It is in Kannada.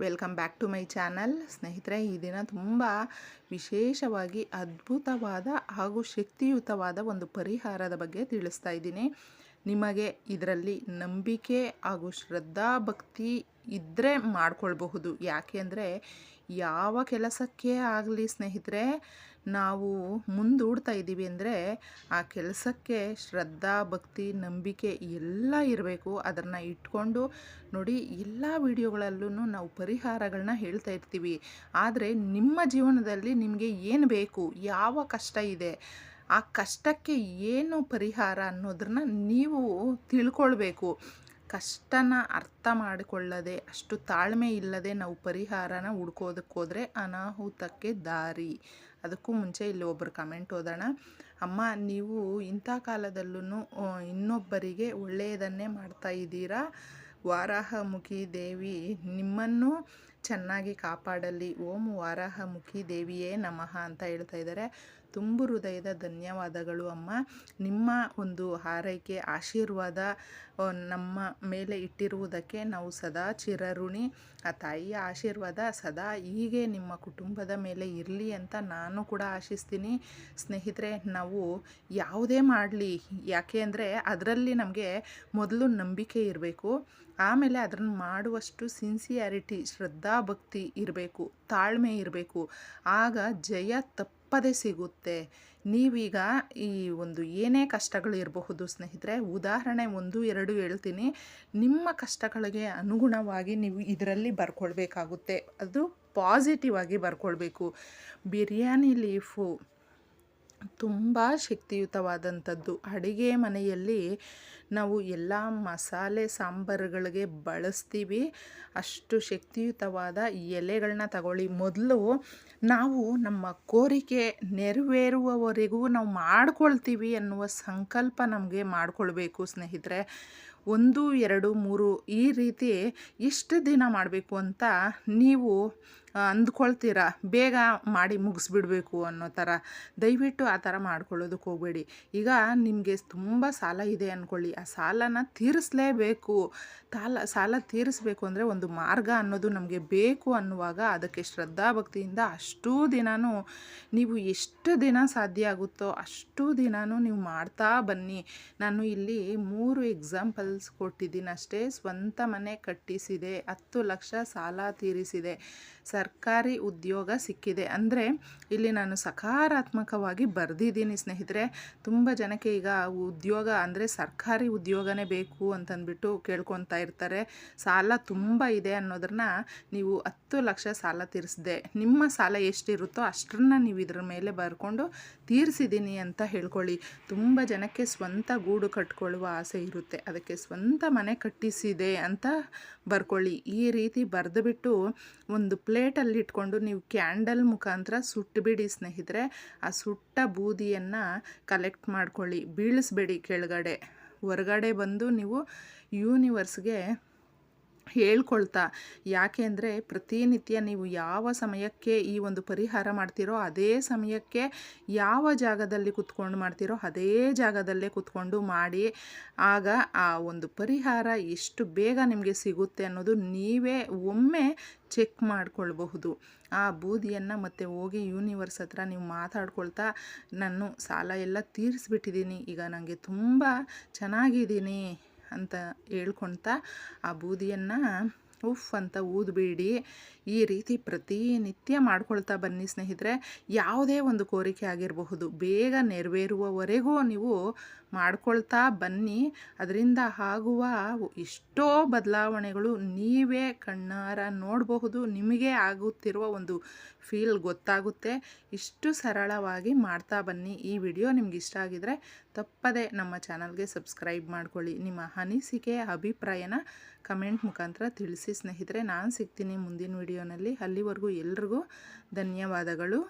Welcome back to my channel. ಸ್ನೇಹಿತರೆ, ಈ ದಿನ ತುಂಬ ವಿಶೇಷವಾಗಿ ಅದ್ಭುತವಾದ ಹಾಗೂ ಶಕ್ತಿಯುತವಾದ ಒಂದು ಪರಿಹಾರದ ಬಗ್ಗೆ ತಿಳಿಸ್ತಾ ಇದ್ದೀನಿ. ನಿಮಗೆ ಇದರಲ್ಲಿ ನಂಬಿಕೆ ಹಾಗೂ ಶ್ರದ್ಧಾ ಭಕ್ತಿ ಇದ್ದರೆ ಮಾಡಿಕೊಳ್ಬಹುದು ಯಾಕೆಂದರೆ ಯಾವ ಕೆಲಸಕ್ಕೆ ಆಗಲಿ ಸ್ನೇಹಿತರೆ, ನಾವು ಮುಂದೂಡ್ತಾ ಇದ್ದೀವಿ ಅಂದರೆ ಆ ಕೆಲಸಕ್ಕೆ ಶ್ರದ್ಧಾ ಭಕ್ತಿ ನಂಬಿಕೆ ಎಲ್ಲ ಇರಬೇಕು. ಅದನ್ನು ಇಟ್ಕೊಂಡು ನೋಡಿ, ಎಲ್ಲ ವಿಡಿಯೋಗಳಲ್ಲೂ ನಾವು ಪರಿಹಾರಗಳನ್ನ ಹೇಳ್ತಾ ಇರ್ತೀವಿ. ಆದರೆ ನಿಮ್ಮ ಜೀವನದಲ್ಲಿ ನಿಮಗೆ ಏನು ಬೇಕು? ಯಾವ ಕಷ್ಟ ಇದೆ? ಆ ಕಷ್ಟಕ್ಕೆ ಏನು ಪರಿಹಾರ ಅನ್ನೋದನ್ನ ನೀವು ತಿಳ್ಕೊಳ್ಬೇಕು. ಕಷ್ಟನ ಅರ್ಥ ಮಾಡಿಕೊಳ್ಳದೆ, ಅಷ್ಟು ತಾಳ್ಮೆ ಇಲ್ಲದೆ ನಾವು ಪರಿಹಾರನ ಹುಡ್ಕೋದಕ್ಕೋದ್ರೆ ಅನಾಹುತಕ್ಕೆ ದಾರಿ. ಅದಕ್ಕೂ ಮುಂಚೆ ಇಲ್ಲಿ ಒಬ್ಬರು ಕಮೆಂಟ್ ಓದೋಣ. ಅಮ್ಮ, ನೀವು ಇಂಥ ಕಾಲದಲ್ಲೂ ಇನ್ನೊಬ್ಬರಿಗೆ ಒಳ್ಳೆಯದನ್ನೇ ಮಾಡ್ತಾ ಇದ್ದೀರಾ? ವಾರಾಹಮುಖಿ ದೇವಿ, ನಿಮ್ಮನ್ನು ಚೆನ್ನಾಗಿ ಕಾಪಾಡಲಿ. ಓಂ ವಾರಾಹಮುಖಿ ದೇವಿಯೇ ನಮಃ ಅಂತ ಹೇಳ್ತಾ ಇದ್ದಾರೆ. ತುಂಬು ಹೃದಯದ ಧನ್ಯವಾದಗಳು ಅಮ್ಮ. ನಿಮ್ಮ ಒಂದು ಹಾರೈಕೆ, ಆಶೀರ್ವಾದ ನಮ್ಮ ಮೇಲೆ ಇಟ್ಟಿರುವುದಕ್ಕೆ ನಾವು ಸದಾ ಚಿರಋಣಿ. ಆ ತಾಯಿಯ ಆಶೀರ್ವಾದ ಸದಾ ಹೀಗೆ ನಿಮ್ಮ ಕುಟುಂಬದ ಮೇಲೆ ಇರಲಿ ಅಂತ ನಾನು ಕೂಡ ಆಶಿಸ್ತೀನಿ. ಸ್ನೇಹಿತರೆ, ನಾವು ಯಾವುದೇ ಮಾಡಲಿ, ಯಾಕೆ ಅಂದರೆ ಅದರಲ್ಲಿ ನಮಗೆ ಮೊದಲು ನಂಬಿಕೆ ಇರಬೇಕು. ಆಮೇಲೆ ಅದನ್ನು ಮಾಡುವಷ್ಟು ಸಿನ್ಸಿಯಾರಿಟಿ ಶ್ರದ್ಧಾ ಭಕ್ತಿ ಇರಬೇಕು, ತಾಳ್ಮೆ ಇರಬೇಕು. ಆಗ ಜಯ ತಪ್ಪದೇ ಸಿಗುತ್ತೆ. ನೀವೀಗ ಈ ಒಂದು ಏನೇ ಕಷ್ಟಗಳು ಇರಬಹುದು ಸ್ನೇಹಿತರೆ, ಉದಾಹರಣೆ ಒಂದು, ಎರಡು ಹೇಳ್ತೀನಿ. ನಿಮ್ಮ ಕಷ್ಟಗಳಿಗೆ ಅನುಗುಣವಾಗಿ ನೀವು ಇದರಲ್ಲಿ ಬರ್ಕೊಳ್ಬೇಕಾಗುತ್ತೆ. ಅದು ಪಾಸಿಟಿವ್ ಆಗಿ ಬರ್ಕೊಳ್ಬೇಕು. ಬಿರಿಯಾನಿ ಲೀಫು ತುಂಬ ಶಕ್ತಿಯುತವಾದಂಥದ್ದು. ಅಡುಗೆ ಮನೆಯಲ್ಲಿ ನಾವು ಎಲ್ಲ ಮಸಾಲೆ ಸಾಂಬಾರುಗಳಿಗೆ ಬಳಸ್ತೀವಿ. ಅಷ್ಟು ಶಕ್ತಿಯುತವಾದ ಎಲೆಗಳನ್ನ ತಗೊಳ್ಳಿ. ಮೊದಲು ನಾವು ನಮ್ಮ ಕೋರಿಕೆ ನೆರವೇರುವವರೆಗೂ ನಾವು ಮಾಡ್ಕೊಳ್ತೀವಿ ಅನ್ನುವ ಸಂಕಲ್ಪ ನಮಗೆ ಮಾಡಿಕೊಳ್ಬೇಕು ಸ್ನೇಹಿತರೆ. ಒಂದು, ಎರಡು, ಮೂರು ಈ ರೀತಿ ಎಷ್ಟು ದಿನ ಮಾಡಬೇಕು ಅಂತ ನೀವು ಅಂದ್ಕೊಳ್ತೀರ? ಬೇಗ ಮಾಡಿ ಮುಗಿಸ್ಬಿಡ್ಬೇಕು ಅನ್ನೋ ಥರ. ದಯವಿಟ್ಟು ಆ ಥರ ಮಾಡ್ಕೊಳ್ಳೋದಕ್ಕೆ ಹೋಗಬೇಡಿ. ಈಗ ನಿಮಗೆ ತುಂಬ ಸಾಲ ಇದೆ ಅಂದ್ಕೊಳ್ಳಿ. ಆ ಸಾಲನ ತೀರಿಸಲೇಬೇಕು. ತಾಲ, ಸಾಲ ತೀರಿಸ್ಬೇಕು ಅಂದರೆ ಒಂದು ಮಾರ್ಗ ಅನ್ನೋದು ನಮಗೆ ಬೇಕು ಅನ್ನುವಾಗ ಅದಕ್ಕೆ ಶ್ರದ್ಧಾಭಕ್ತಿಯಿಂದ ಅಷ್ಟೂ ದಿನವೂ ನೀವು ಎಷ್ಟು ದಿನ ಸಾಧ್ಯ ಆಗುತ್ತೋ ಅಷ್ಟು ದಿನವೂ ನೀವು ಮಾಡ್ತಾ ಬನ್ನಿ. ನಾನು ಇಲ್ಲಿ ಮೂರು ಎಕ್ಸಾಂಪಲ್ಸ್ ಕೊಟ್ಟಿದ್ದೀನಿ ಅಷ್ಟೇ. ಸ್ವಂತ ಮನೆ ಕಟ್ಟಿಸಿದೆ. ಹತ್ತು ಲಕ್ಷ ಸಾಲ ತೀರಿಸಿದೆ. ಸರ್ಕಾರಿ ಉದ್ಯೋಗ ಸಿಕ್ಕಿದೆ. ಅಂದರೆ ಇಲ್ಲಿ ನಾನು ಸಕಾರಾತ್ಮಕವಾಗಿ ಬರೆದಿದ್ದೀನಿ ಸ್ನೇಹಿತರೆ. ತುಂಬ ಜನಕ್ಕೆ ಈಗ ಉದ್ಯೋಗ ಅಂದರೆ ಸರ್ಕಾರಿ ಉದ್ಯೋಗನೇ ಬೇಕು ಅಂತಂದ್ಬಿಟ್ಟು ಕೇಳ್ಕೊತಾ ಇರ್ತಾರೆ. ಸಾಲ ತುಂಬ ಇದೆ ಅನ್ನೋದನ್ನ ನೀವು ಹತ್ತು ಲಕ್ಷ ಸಾಲ ತೀರಿಸಿದೆ. ನಿಮ್ಮ ಸಾಲ ಎಷ್ಟಿರುತ್ತೋ ಅಷ್ಟನ್ನ ನೀವು ಇದ್ರ ಮೇಲೆ ಬರ್ಕೊಂಡು ತೀರಿಸಿದ್ದೀನಿ ಅಂತ ಹೇಳ್ಕೊಳ್ಳಿ. ತುಂಬ ಜನಕ್ಕೆ ಸ್ವಂತ ಗೂಡು ಕಟ್ಕೊಳ್ಳುವ ಆಸೆ ಇರುತ್ತೆ. ಅದಕ್ಕೆ ಸ್ವಂತ ಮನೆ ಕಟ್ಟಿಸಿದೆ ಅಂತ ಬರ್ಕೊಳ್ಳಿ. ಈ ರೀತಿ ಬರೆದುಬಿಟ್ಟು ಒಂದು ಪ್ಲೇಟಲ್ಲಿ ಇಟ್ಕೊಂಡು ನೀವು ಕ್ಯಾಂಡಲ್ ಮುಖಾಂತರ ಸುಟ್ಟುಬಿಡಿ ಸ್ನೇಹಿತರೆ. ಆ ಸುಟ್ಟ ಬೂದಿಯನ್ನು ಕಲೆಕ್ಟ್ ಮಾಡ್ಕೊಳ್ಳಿ. ಬೀಳಿಸ್ಬೇಡಿ ಕೆಳಗಡೆ. ಹೊರಗಡೆ ಬಂದು ನೀವು ಯೂನಿವರ್ಸ್ಗೆ ಹೇಳ್ಕೊಳ್ತಾ, ಯಾಕೆ ಅಂದರೆ ಪ್ರತಿನಿತ್ಯ ನೀವು ಯಾವ ಸಮಯಕ್ಕೆ ಈ ಒಂದು ಪರಿಹಾರ ಮಾಡ್ತೀರೋ ಅದೇ ಸಮಯಕ್ಕೆ ಯಾವ ಜಾಗದಲ್ಲಿ ಕುತ್ಕೊಂಡು ಮಾಡ್ತೀರೋ ಅದೇ ಜಾಗದಲ್ಲೇ ಕುತ್ಕೊಂಡು ಮಾಡಿ, ಆಗ ಆ ಒಂದು ಪರಿಹಾರ ಎಷ್ಟು ಬೇಗ ನಿಮಗೆ ಸಿಗುತ್ತೆ ಅನ್ನೋದು ನೀವೇ ಒಮ್ಮೆ ಚೆಕ್ ಮಾಡಿಕೊಳ್ಬಹುದು. ಆ ಬೂದಿಯನ್ನು ಮತ್ತೆ ಹೋಗಿ ಯೂನಿವರ್ಸ್ ಹತ್ರ ನೀವು ಮಾತಾಡ್ಕೊಳ್ತಾ, ನಾನು ಸಾಲ ಎಲ್ಲ ತೀರಿಸ್ಬಿಟ್ಟಿದ್ದೀನಿ ಈಗ ನನಗೆ ತುಂಬ ಚೆನ್ನಾಗಿದ್ದೀನಿ ಅಂತ ಹೇಳ್ಕೊಳ್ತಾ ಆ ಬೂದಿಯನ್ನು ಉಫ್ ಅಂತ ಊದಬೇಡಿ. ಈ ರೀತಿ ಪ್ರತಿನಿತ್ಯ ಮಾಡ್ಕೊಳ್ತಾ ಬನ್ನಿ ಸ್ನೇಹಿತರೆ. ಯಾವುದೇ ಒಂದು ಕೋರಿಕೆ ಆಗಿರಬಹುದು, ಬೇಗ ನೆರವೇರುವವರೆಗೂ ನೀವು ಮಾಡ್ಕೊಳ್ತಾ ಬನ್ನಿ. ಅದರಿಂದ ಆಗುವ ಎಷ್ಟೋ ಬದಲಾವಣೆಗಳು ನೀವೇ ಕಣ್ಣಾರ ನೋಡಬಹುದು. ನಿಮಗೆ ಆಗುತ್ತಿರುವ ಒಂದು ಫೀಲ್ ಗೊತ್ತಾಗುತ್ತೆ. ಇಷ್ಟು ಸರಳವಾಗಿ ಮಾಡ್ತಾ ಬನ್ನಿ. ಈ ವಿಡಿಯೋ ನಿಮ್ಗೆ ಇಷ್ಟ ಆಗಿದರೆ ತಪ್ಪದೆ ನಮ್ಮ ಚಾನಲ್ಗೆ ಸಬ್ಸ್ಕ್ರೈಬ್ ಮಾಡ್ಕೊಳ್ಳಿ. ನಿಮ್ಮ ಅನಿಸಿಕೆ, ಅಭಿಪ್ರಾಯನ ಕಮೆಂಟ್ ಮುಖಾಂತರ ತಿಳಿಸಿ ಸ್ನೇಹಿತರೆ. ನಾನು ಸಿಗ್ತೀನಿ ಮುಂದಿನ ವಿಡಿಯೋನಲ್ಲಿ. ಅಲ್ಲಿವರೆಗೂ ಎಲ್ರಿಗೂ ಧನ್ಯವಾದಗಳು.